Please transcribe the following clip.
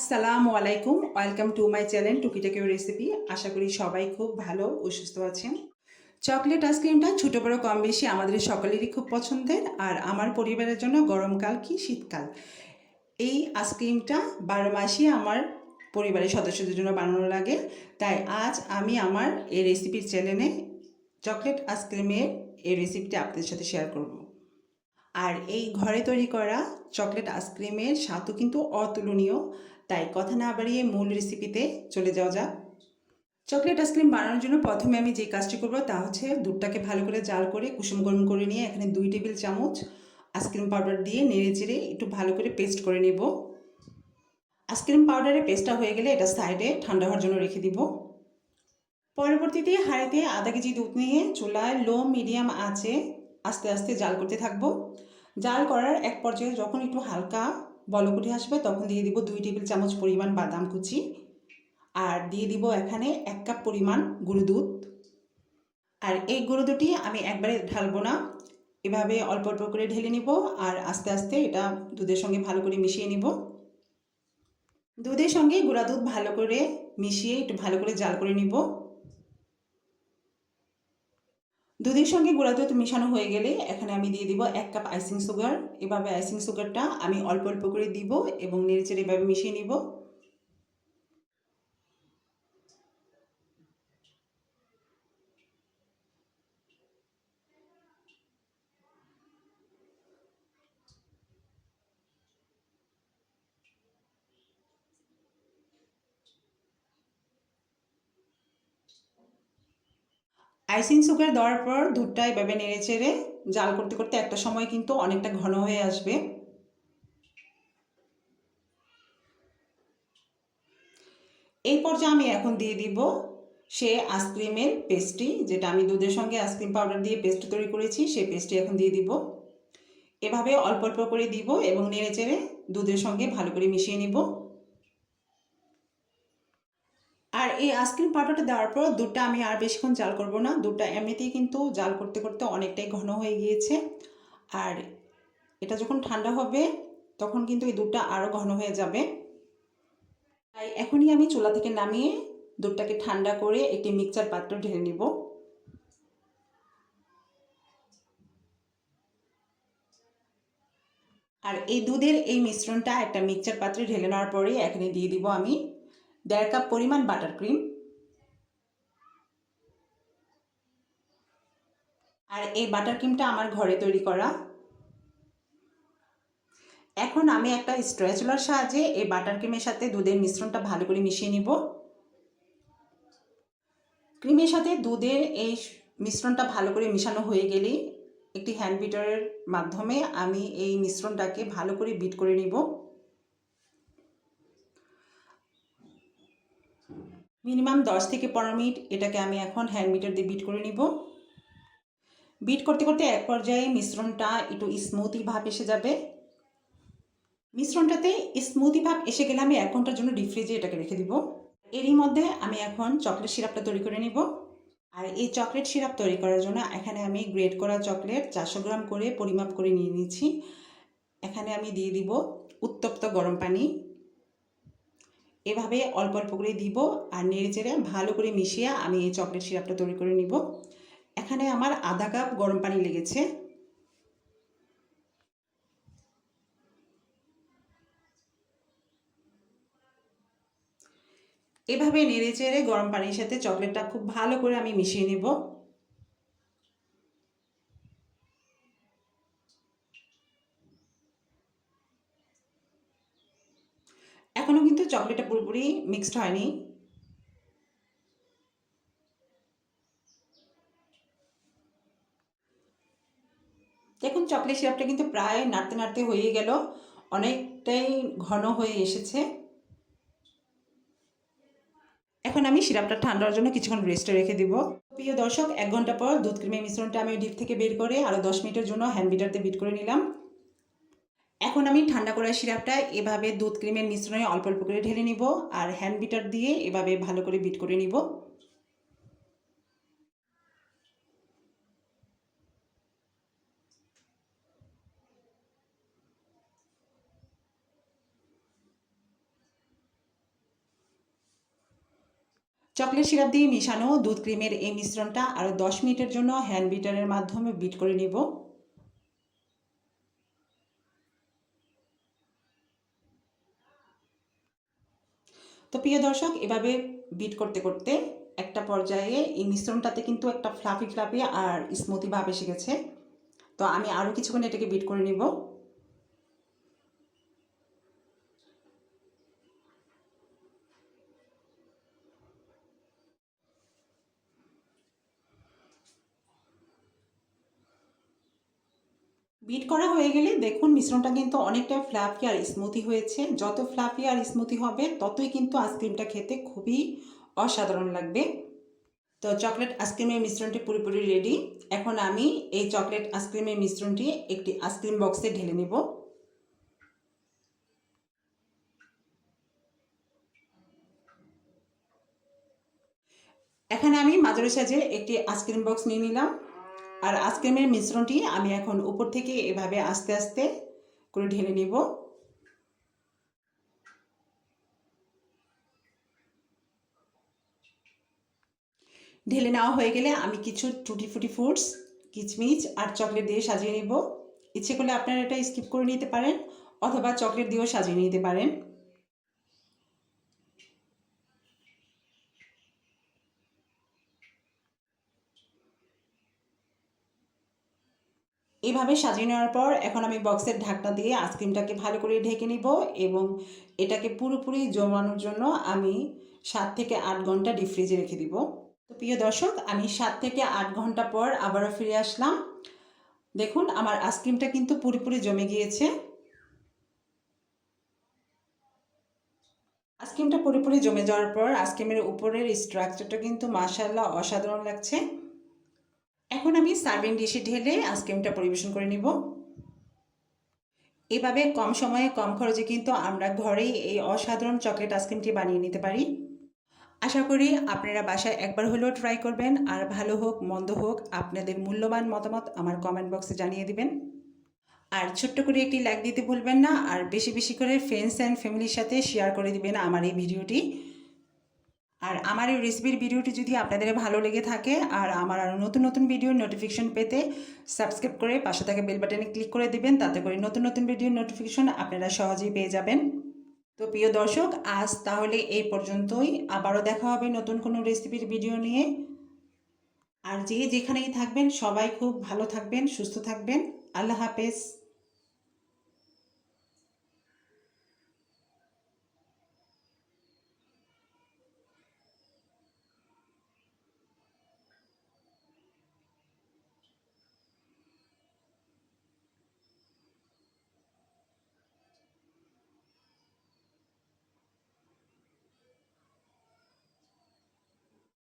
আসসালামু আলাইকুম। Welcome to my channel টুকিটাকিও রেসিপি আশা করি সবাই খুব ভালো ও সুস্থ আছেন চকলেট আইসক্রিমটা ছোটো বড়ো কম বেশি আমাদের সকলেরই খুব পছন্দের, আর আমার পরিবারের জন্য গরমকাল কি শীতকাল। এই আইসক্রিমটা বারো মাসই আমার পরিবারের সদস্যদের জন্য বানানো লাগে। তাই আজ আমি আমার এই রেসিপির চ্যানেলে চকলেট আইসক্রিমের এই রেসিপিটা আপনাদের সাথে শেয়ার করব। আর এই ঘরে তৈরি করা চকলেট আইসক্রিমের স্বাদও কিন্তু অতুলনীয়। তাই কথা না বাড়িয়ে মূল রেসিপিতে চলে যাওয়া যাক। চকলেট আইসক্রিম বানানোর জন্য প্রথমে আমি যে কাজটি করব তা হচ্ছে দুধটাকে ভালো করে জাল করে, কুসুম গরম করে নিয়ে এখানে দুই টেবিল চামচ আইসক্রিম পাউডার দিয়ে নেড়ে চেড়ে একটু ভালো করে পেস্ট করে নেব। আইসক্রিম পাউডারের পেস্টটা হয়ে গেলে এটা সাইডে ঠান্ডা হওয়ার জন্য রেখে দিব। পরবর্তীতে হাঁড়িতে আধা কেজি দুধ নিয়ে চুলায় লো মিডিয়াম আঁচে আস্তে আস্তে জাল করতে থাকব। জাল করার এক পর্যায়ে যখন একটু হালকা বলক উঠে আসবে, তখন দিয়ে দিব দুই টেবিল চামচ পরিমাণ বাদাম কুচি। আর দিয়ে দিব এখানে এক কাপ পরিমাণ গুঁড়ো দুধ। আর এই গুঁড়ো দুধটি আমি একবারে ঢালবো না। এভাবে অল্প অল্প করে ঢেলে নিব আর আস্তে আস্তে এটা দুধের সঙ্গে ভালো করে মিশিয়ে নিব। দুধের সঙ্গে গুঁড়া দুধ ভালো করে মিশিয়ে একটু ভালো করে জাল করে নিব। দুধের সঙ্গে গুঁড়া দুধ মেশানো হয়ে গেলে এখানে আমি দিয়ে দিব এক কাপ আইসিং সুগার এভাবে আইসিং সুগারটা আমি অল্প অল্প করে দিব এবং নেড়েচেড়ে এভাবে মিশিয়ে নিব। আইসিং সুগার দেওয়ার পর দুধটা এভাবে নেড়ে চেড়ে জাল করতে করতে একটা সময় কিন্তু অনেকটা ঘন হয়ে আসবে। এই পর্যায়ে আমি এখন দিয়ে দিব সে আইসক্রিমের পেস্টটি, যেটা আমি দুধের সঙ্গে আইসক্রিম পাউডার দিয়ে পেস্ট তৈরি করেছি সেই পেস্টটি এখন দিয়ে দিব। এভাবে অল্প অল্প করে দিব এবং নেড়ে চেড়ে দুধের সঙ্গে ভালো করে মিশিয়ে নিব আর এই আইসক্রিম পাউডারটা দেওয়ার পর দুধটা আমি আর বেশিক্ষণ জাল করব না। দুধটা এমনিতেই কিন্তু জাল করতে করতে অনেকটাই ঘন হয়ে গিয়েছে। আর এটা যখন ঠান্ডা হবে, তখন কিন্তু এই দুধটা আরও ঘন হয়ে যাবে। তাই এখনই আমি চুলা থেকে নামিয়ে দুধটাকে ঠান্ডা করে একটি মিক্সচার পাত্র ঢেলে নিব। আর এই দুধের এই মিশ্রণটা একটা মিক্সচার পাত্রে ঢেলে নেওয়ার পরে এখানে দিয়ে দিব আমি দেড় কাপ পরিমাণ বাটার ক্রিম আর এই বাটার ক্রিমটা আমার ঘরে তৈরি করা। এখন আমি একটা স্ট্রেচুলার সাহায্যে এই বাটার ক্রিমের সাথে দুধের মিশ্রণটা ভালো করে মিশিয়ে নিব। ক্রিমের সাথে দুধের এই মিশ্রণটা ভালো করে মিশানো হয়ে গেলেই একটি হ্যান্ড বিটারের মাধ্যমে আমি এই মিশ্রণটাকে ভালো করে বিট করে নিব। মিনিমাম দশ থেকে পনেরো মিনিট এটাকে আমি এখন হ্যান্ড মিটার দিয়ে বিট করে নিব। বিট করতে করতে এক পর্যায়ে মিশ্রণটা একটু স্মুথি ভাব এসে যাবে। মিশ্রণটাতে স্মুথি ভাব এসে গেলে আমি এক ঘণ্টার জন্য ডিপ ফ্রিজে এটাকে রেখে দিব। এরই মধ্যে আমি এখন চকলেট সিরাপটা তৈরি করে নিব। আর এই চকলেট সিরাপ তৈরি করার জন্য এখানে আমি গ্রেড করা চকলেট চারশো গ্রাম করে পরিমাপ করে নিয়ে নিয়েছি। এখানে আমি দিয়ে দিব উত্তপ্ত গরম পানি। এভাবে অল্প অল্প করে দিব আর নেড়ে চেড়ে ভালো করে মিশিয়ে আমি এই চকলেট সিরাপটা তৈরি করে নিব। এখানে আমার আধা কাপ গরম পানি লেগেছে। এভাবে নেড়ে চেড়ে গরম পানির সাথে চকলেটটা খুব ভালো করে আমি মিশিয়ে নেব। এখনও কিন্তু চকলেটটা পুরোপুরি মিক্সড হয়নি। দেখুন চকলেট সিরাপটা কিন্তু প্রায় নাড়তে নাড়তে হয়ে গেল। অনেকটাই ঘন হয়ে এসেছে। এখন আমি সিরাপটা ঠান্ডার জন্য কিছুক্ষণ রেস্টে রেখে দিব। প্রিয় দর্শক, এক ঘণ্টা পর দুধ ক্রিমের মিশ্রণটা আমি ডিপ থেকে বের করে আরও দশ মিনিটের জন্য হ্যান্ড বিটারতে বিট করে নিলাম। এখন আমি ঠান্ডা করা সিরাপটা এভাবে দুধ ক্রিমের মিশ্রণে অল্প অল্প করে ঢেলে নিব আর হ্যান্ড বিটার দিয়ে এভাবে ভালো করে বিট করে নিব। চকলেট সিরাপ দিয়ে মিশানো দুধ ক্রিমের এই মিশ্রণটা আরও দশ মিনিটের জন্য হ্যান্ড বিটারের মাধ্যমে বিট করে নিব। তো প্রিয় দর্শক, এভাবে বিট করতে করতে একটা পর্যায়ে এই মিশ্রণটাতে কিন্তু একটা ফ্লাফি ফ্লাফি আর স্মুথি ভাব এসে গেছে। তো আমি আরও কিছুক্ষণ এটাকে বিট করে নিব। বিট করা হয়ে গেলে দেখুন মিশ্রণটা কিন্তু অনেকটা ফ্লাফি আর স্মুথি হয়েছে। যত ফ্লাফি আর স্মুথি হবে, ততই কিন্তু আইসক্রিমটা খেতে খুবই অসাধারণ লাগবে। তো চকলেট আইসক্রিমের মিশ্রণটি পুরোপুরি রেডি এখন আমি এই চকলেট আইসক্রিমের মিশ্রণটি একটি আইসক্রিম বক্সে ঢেলে নেব। এখানে আমি মাঝারি সাইজের একটি আইসক্রিম বক্স নিয়ে নিলাম। আর আইসক্রিমের মিশ্রণটি আমি এখন উপর থেকে এভাবে আস্তে আস্তে করে ঢেলে নিব। ঢেলে নেওয়া হয়ে গেলে আমি কিছু টুটি ফুটি ফ্রুটস, কিচমিচ আর চকলেট দিয়ে সাজিয়ে নিব। ইচ্ছে করলে আপনারা এটা স্কিপ করে নিতে পারেন অথবা চকলেট দিয়েও সাজিয়ে নিতে পারেন। এভাবে সাজিয়ে নেওয়ার পর এখন আমি বক্সের ঢাকনা দিয়ে আইসক্রিমটাকে ভালো করে ঢেকে নিব এবং এটাকে পুরোপুরি জমানোর জন্য আমি সাত থেকে আট ঘণ্টা ডিপ ফ্রিজে রেখে দিব। তো প্রিয় দর্শক, আমি সাত থেকে আট ঘণ্টা পর আবারও ফিরে আসলাম। দেখুন, আমার আইসক্রিমটা কিন্তু পুরোপুরি জমে গিয়েছে। আইসক্রিমটা পুরোপুরি জমে যাওয়ার পর আইসক্রিমের উপরের স্ট্রাকচারটা কিন্তু মাশাল্লাহ অসাধারণ লাগছে। এখন আমি সার্ভিং ডিশে ঢেলে আইসক্রিমটা পরিবেশন করে নিব। এভাবে কম সময়ে কম খরচে কিন্তু আমরা ঘরেই এই অসাধারণ চকলেট আইসক্রিমটি বানিয়ে নিতে পারি। আশা করি আপনারা বাসায় একবার হলেও ট্রাই করবেন। আর ভালো হোক, মন্দ হোক, আপনাদের মূল্যবান মতামত আমার কমেন্ট বক্সে জানিয়ে দিবেন। আর ছোট্ট করে একটি লাইক দিতে ভুলবেন না। আর বেশি বেশি করে ফ্রেন্ডস অ্যান্ড ফ্যামিলির সাথে শেয়ার করে দিবেন আমার এই ভিডিওটি আর আমার এই রেসিপির ভিডিওটি যদি আপনাদের ভালো লেগে থাকে, আর আমার আরও নতুন নতুন ভিডিওর নোটিফিকেশন পেতে সাবস্ক্রাইব করে পাশে থাকা বেল বাটনে ক্লিক করে দিবেন, তাতে করে নতুন নতুন ভিডিওর নোটিফিকেশন আপনারা সহজেই পেয়ে যাবেন। তো প্রিয় দর্শক, আজ তাহলে এই পর্যন্তই। আবারও দেখা হবে নতুন কোনো রেসিপির ভিডিও নিয়ে। আর যে যেখানেই থাকবেন, সবাই খুব ভালো থাকবেন, সুস্থ থাকবেন। আল্লাহ হাফেজ।